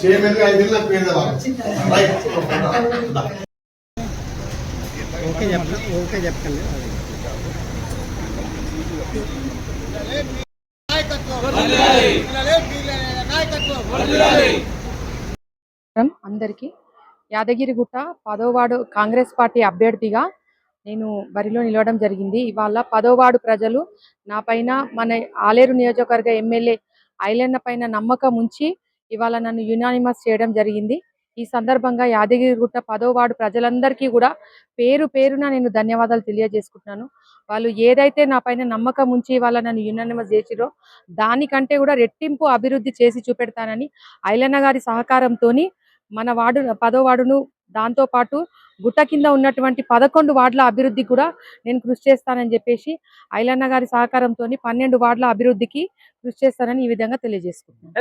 చైర్మన్గా ఐదు నాకు పేదవాళ్ళు రైట్. దా. ఓకే చెప్పండి ఓకే చెప్పండి. నమస్కారం అందరికీ యాదగిరిగుట్ట పదోవాడు కాంగ్రెస్ పార్టీ అభ్యర్థిగా నేను బరిలో నిలవడం జరిగింది. ఇవాళ పదోవాడు ప్రజలు నా పైన మన ఆలేరు నియోజకవర్గ ఎమ్మెల్యే ఐలన్న పైన నమ్మకం ఉంచి ఇవాళ నన్ను యునానిమస్ చేయడం జరిగింది. ఈ సందర్భంగా యాదగిరిగుట్ట పదోవాడు ప్రజలందరికీ కూడా పేరు పేరున నేను ధన్యవాదాలు తెలియజేసుకుంటున్నాను. వాళ్ళు ఏదైతే నా పైన నమ్మకం ఉంచి ఇవాళ నన్ను యునానిమస్ చేసిరో దానికంటే కూడా రెట్టింపు అభివృద్ధి చేసి చూపెడతానని ఐలన్న గారి సహకారంతోని మన వార్డు పదో వార్డును దాంతో పాటు గుట్ట కింద ఉన్నటువంటి పదకొండు వార్డుల అభివృద్ధి కూడా నేను కృషి చేస్తానని చెప్పేసి ఐలన్న గారి సహకారంతో పన్నెండు వార్డుల అభివృద్ధికి కృషి చేస్తానని ఈ విధంగా తెలియజేసుకుంటున్నాను.